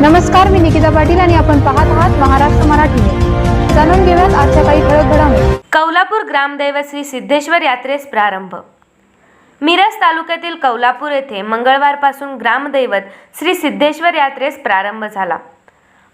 नमस्कार मी निकिता पाटील आणि आपण पाहत आहात महाराष्ट्र मराठी जाणून घेऊयात आजच्या काही ठळक घडामोडी. कौलापूर ग्रामदैवत श्री सिद्धेश्वर यात्रेस प्रारंभ. मिरज तालुक्यातील कौलापूर येथे मंगळवारपासून ग्रामदैवत श्री सिद्धेश्वर यात्रेस प्रारंभ झाला.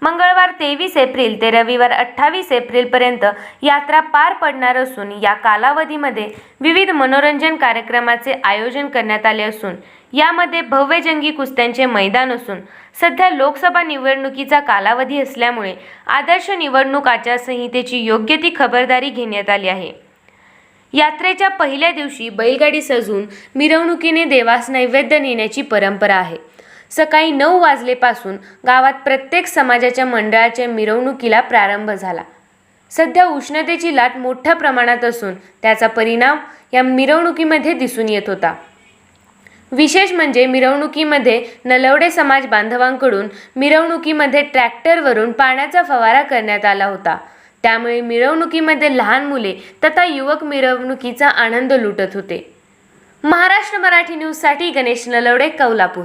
मंगळवार तेवीस एप्रिल ते रविवार अठ्ठावीस एप्रिलपर्यंत यात्रा पार पडणार असून या कालावधीमध्ये विविध मनोरंजन कार्यक्रमाचे आयोजन करण्यात आले असून यामध्ये भव्य जंगी कुस्त्यांचे मैदान असून सध्या लोकसभा निवडणुकीचा कालावधी असल्यामुळे आदर्श निवडणूक आचारसंहितेची योग्य ती खबरदारी घेण्यात आली आहे. यात्रेच्या पहिल्या दिवशी बैलगाडी सजून मिरवणुकीने देवास नैवेद्य नेण्याची परंपरा आहे. सकाळी नऊ वाजलेपासून गावात प्रत्येक समाजाच्या मंडळाच्या मिरवणुकीला प्रारंभ झाला. सध्या उष्णतेची लाट मोठ्या प्रमाणात असून त्याचा परिणाम या मिरवणुकीमध्ये दिसून येत होता. विशेष म्हणजे मिरवणुकीमध्ये नलवडे समाज बांधवांकडून मिरवणुकीमध्ये ट्रॅक्टरवरून पाण्याचा फवारा करण्यात आला होता. त्यामुळे मिरवणुकीमध्ये लहान मुले तथा युवक मिरवणुकीचा आनंद लुटत होते. महाराष्ट्र मराठी न्यूजसाठी गणेश नलवडे कौलापूर.